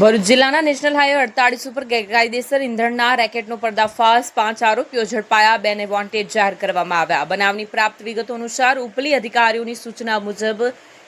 ભરૂચ જિલ્લાના national highway અડતાળીસ ઉપર ગેરકાયદેસર ઇંધણના રેકેટનો પર્દાફાશ, પાંચ આરોપીઓ ઝડપાયા બેને વોન્ટેડ જાહેર કરવામાં આવ્યા. બનાવની પ્રાપ્ત વિગતો અનુસાર ઉપલી અધિકારીઓની સૂચના મુજબ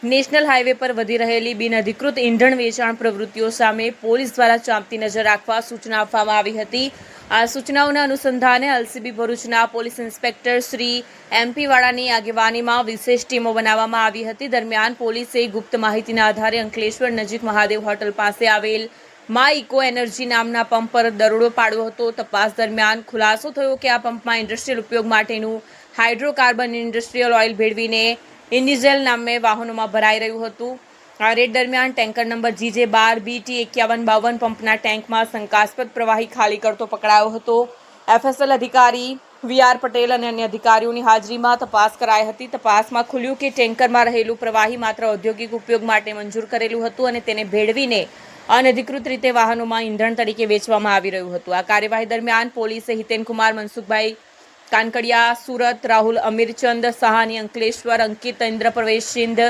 નેશનલ હાઈવે પર વધી રહેલી બિનઅધિકૃત ઇંધણ વેચાણ પ્રવૃત્તિઓ સામે પોલીસ દ્વારા ચાંપતી નજર રાખવા સૂચના આપવામાં આવી હતી. આ સૂચનાઓના અનુસંધાને એલસીબી ભરૂચના પોલીસ ઇન્સ્પેક્ટર શ્રી એમપી વાળાની આગેવાનીમાં વિશેષ ટીમો બનાવવામાં આવી હતી. દરમિયાન પોલીસે ગુપ્ત માહિતીના આધારે અંકલેશ્વર નજીક મહાદેવ હોટલ પાસે આવેલ મા ઇકો એનર્જી નામના પંપ પર દરોડો પાડ્યો હતો. તપાસ દરમિયાન ખુલાસો થયો કે આ પંપમાં ઇન્ડસ્ટ્રીયલ ઉપયોગ માટેનું હાઇડ્રોકાર્બન ઇન્ડસ્ટ્રીયલ ઓઇલ ભેળવીને ઇન્ડિઝેલ નામે વાહનોમાં ભરાઈ રહ્યું હતું. આ રેડ દરમિયાન ટેન્કર નંબર જીજે બાર, બીટી એકાવન બાવન પંપના ટેન્કમાં શંકાસ્પદ પ્રવાહી ખાલી કરતો પકડાયો હતો. એફએસએલ અધિકારી વી આર પટેલ અને અન્ય અધિકારીઓની હાજરીમાં તપાસ કરાઈ હતી. તપાસમાં ખુલ્યું કે ટેન્કરમાં રહેલું પ્રવાહી માત્ર ઔદ્યોગિક ઉપયોગ માટે મંજૂર કરેલું હતું અને તેને ભેળવીને અનધિકૃત રીતે વાહનોમાં ઈંધણ તરીકે વેચવામાં આવી રહ્યું હતું. આ કાર્યવાહી દરમિયાન પોલીસે હિતેનકુમાર મનસુખભાઈ કાનકડિયા, સુરત, રાહુલ, અમીરચંદ, સહાની, અંકલેશ્વર, અંકિત ઇન્દ્ર પ્રવેશ સિંધ,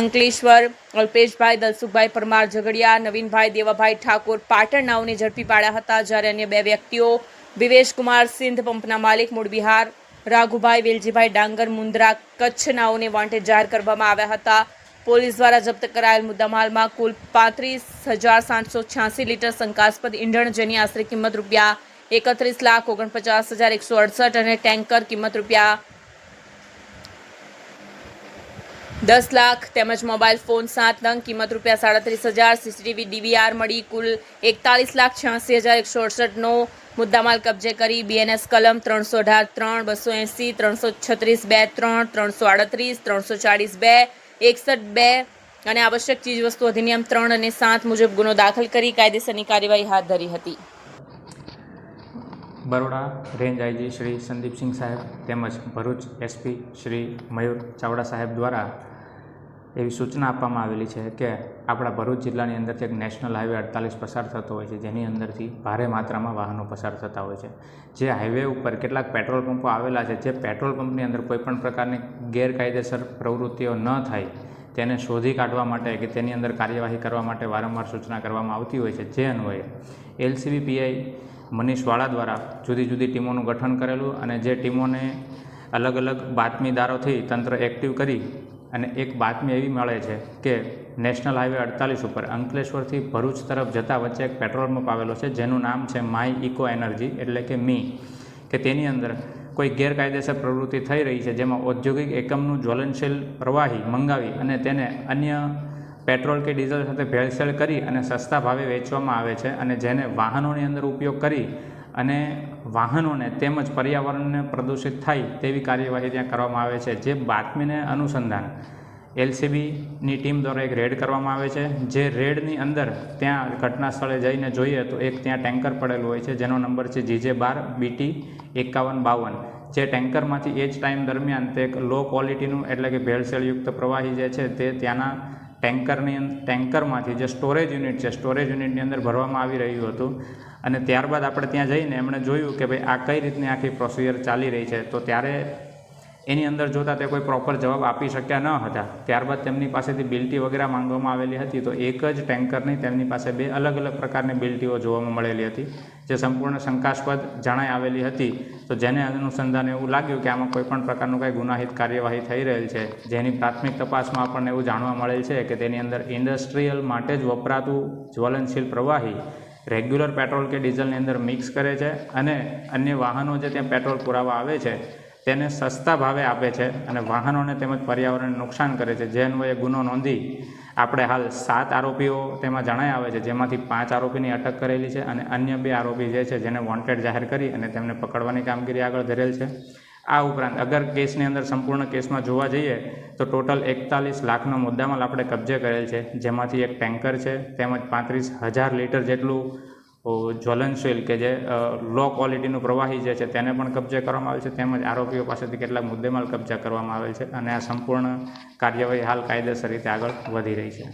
અંકલેશ્વર, અલ્પેશભાઈ, દલસુખભાઈ, પરમાર ઝઘડિયા, નવીનભાઈ, દેવાભાઈ ઠાકોર, પાટણ નાઓને ઝડપી પાડ્યા હતા. જ્યારે અન્ય બે વ્યક્તિઓ, વિવેશકુમાર સિંધ પંપના માલિક મૂળ બિહાર રાઘુભાઈ, વેલજીભાઈ ડાંગર, મુન્દ્રા કચ્છ નાઓને વોન્ટેડ જાહેર કરવામાં આવ્યા હતા. પોલીસ દ્વારા જપ્ત કરાયેલ મુદ્દામાલમાં કુલ પાંત્રીસ હજાર સાતસો છ્યાસી લીટર શંકાસ્પદ ઈંધણ, જેની આશરે કિંમત રૂપિયા એકત્રીસ લાખ ઓગણપચાસ હજાર એકસો અડસઠ અને ટેન્કર કિંમત રૂપિયા દસ લાખ તેમજ મોબાઈલ ફોન સાત નંગ કિંમત રૂપિયા સાડત્રીસ હજાર, સીસીટીવી, ડીવીઆર મળી કુલ એકતાલીસ લાખ છ્યાસી હજાર એકસો અડસઠનો મુદ્દામાલ કબજે કરી. બીએનએસ કલમ ત્રણસો અઢાર ત્રણ, બસો એંસી, ત્રણસો છત્રીસ બે ત્રણ, ત્રણસો આડત્રીસ, ત્રણસો ચાળીસ બે, એકસઠ બે અને આવશ્યક ચીજવસ્તુ અધિનિયમ ત્રણ અને સાત મુજબ ગુનો દાખલ કરી કાયદેસરની કાર્યવાહી હાથ ધરી હતી. બરોડા રેન્જ આઈજી શ્રી સંદીપસિંહ સાહેબ તેમજ ભરૂચ એસપી શ્રી મયુર ચાવડા સાહેબ દ્વારા એવી સૂચના આપવામાં આવેલી છે કે આપણા ભરૂચ જિલ્લાની અંદરથી એક નેશનલ હાઈવે અડતાલીસ પસાર થતો હોય છે, જેની અંદરથી ભારે માત્રામાં વાહનો પસાર થતા હોય છે. જે હાઈવે ઉપર કેટલાક પેટ્રોલ પંપો આવેલા છે, જે પેટ્રોલ પંપની અંદર કોઈપણ પ્રકારની ગેરકાયદેસર પ્રવૃત્તિઓ ન થાય, તેને શોધી કાઢવા માટે કે તેની અંદર કાર્યવાહી કરવા માટે વારંવાર સૂચના કરવામાં આવતી હોય છે. જે અન્વયે, એલસીબી પીઆઈ મનીષ વાળા દ્વારા જુદી જુદી ટીમોનું ગઠન કરેલું અને જે ટીમોને અલગ અલગ બાતમીદારોથી તંત્ર એક્ટિવ કરી અને એક બાતમી એવી મળે છે કે નેશનલ હાઈવે અડતાલીસ ઉપર અંકલેશ્વરથી ભરૂચ તરફ જતા વચ્ચે એક પેટ્રોલ પંપ આવેલો છે, જેનું નામ છે માય ઇકો એનર્જી એટલે કે મી કે તેની અંદર કોઈ ગેરકાયદેસર પ્રવૃત્તિ થઈ રહી છે, જેમાં ઔદ્યોગિક એકમનું જ્વલનશીલ પ્રવાહી મંગાવી અને તેને અન્ય પેટ્રોલ કે ડીઝલ સાથે ભેળસેળ કરી અને સસ્તા ભાવે વેચવામાં આવે છે અને જેને વાહનોની અંદર ઉપયોગ કરી અને વાહનોને તેમજ પર્યાવરણને પ્રદૂષિત થાય તેવી કાર્યવાહી ત્યાં કરવામાં આવે છે. જે બાતમીને અનુસંધાન એલસીબીની ટીમ દ્વારા એક રેડ કરવામાં આવે છે. જે રેડની અંદર ત્યાં ઘટના સ્થળે જઈને જોઈએ તો એક ત્યાં ટેન્કર પડેલું હોય છે. જેનો નંબર છે જીજે બાર બીટી એકાવન બાવન. જે ટેન્કરમાંથી એ જ ટાઈમ દરમિયાન તે એક લો ક્વોલિટીનું એટલે કે ભેળસેળયુક્ત પ્રવાહી જે છે તે ત્યાંના ટેન્કરની ટેન્કરમાંથી જે સ્ટોરેજ યુનિટ છે, સ્ટોરેજ યુનિટની અંદર ભરવામાં આવી રહ્યું હતું અને ત્યારબાદ આપણે ત્યાં જઈને એમણે જોયું કે ભાઈ આ કઈ રીતની આખી પ્રોસિજર ચાલી રહી છે, તો ત્યારે એની અંદર જોતાં તે કોઈ પ્રોપર જવાબ આપી શક્યા ન હતા. ત્યારબાદ તેમની પાસેથી બિલ્ટી વગેરે માંગવામાં આવેલી હતી તો એક જ ટેન્કરની તેમની પાસે બે અલગ અલગ પ્રકારની બિલ્ટીઓ જોવામાં મળેલી હતી, જે સંપૂર્ણ શંકાસ્પદ જણાઈ આવેલી હતી. તો જેને અનુસંધાને એવું લાગ્યું કે આમાં કોઈપણ પ્રકારનું કંઈ ગુનાહિત કાર્યવાહી થઈ રહેલ છે, જેની પ્રાથમિક તપાસમાં આપણને એવું જાણવા મળેલ છે કે તેની અંદર ઇન્ડસ્ટ્રીયલ માટે જ વપરાતું જ્વલનશીલ પ્રવાહી રેગ્યુલર પેટ્રોલ કે ડીઝલની અંદર મિક્સ કરે છે અને અન્ય વાહનો જે ત્યાં પેટ્રોલ પુરાવા આવે છે તેને સસ્તા ભાવે આપે છે અને વાહનોને તેમજ પર્યાવરણને નુકસાન કરે છે. જે અન્વયે ગુનો નોંધી આપણે હાલ સાત આરોપીઓ તેમાં જણાય આવે છે, જેમાંથી પાંચ આરોપીની અટક કરેલી છે અને અન્ય બે આરોપી જે છે જેને વોન્ટેડ જાહેર કરી અને તેમને પકડવાની કામગીરી આગળ ધરેલ છે. આ ઉપરાંત અગર કેસની અંદર સંપૂર્ણ કેસમાં જોવા જઈએ તો ટોટલ એકતાલીસ લાખનો મુદ્દામાલ આપણે કબજે કરેલ છે, જેમાંથી એક ટેન્કર છે, તેમજ પાંત્રીસ હજાર લીટર જેટલું જ્વલનશીલ કે જે લો ક્વોલિટીનું પ્રવાહી જે છે તેને પણ કબજે કરવામાં આવેલ છે, તેમજ આરોપીઓ પાસેથી કેટલાક મુદ્દેમાલ કબજા કરવામાં આવેલ છે અને આ સંપૂર્ણ કાર્યવાહી હાલ કાયદેસર રીતે આગળ વધી રહી છે.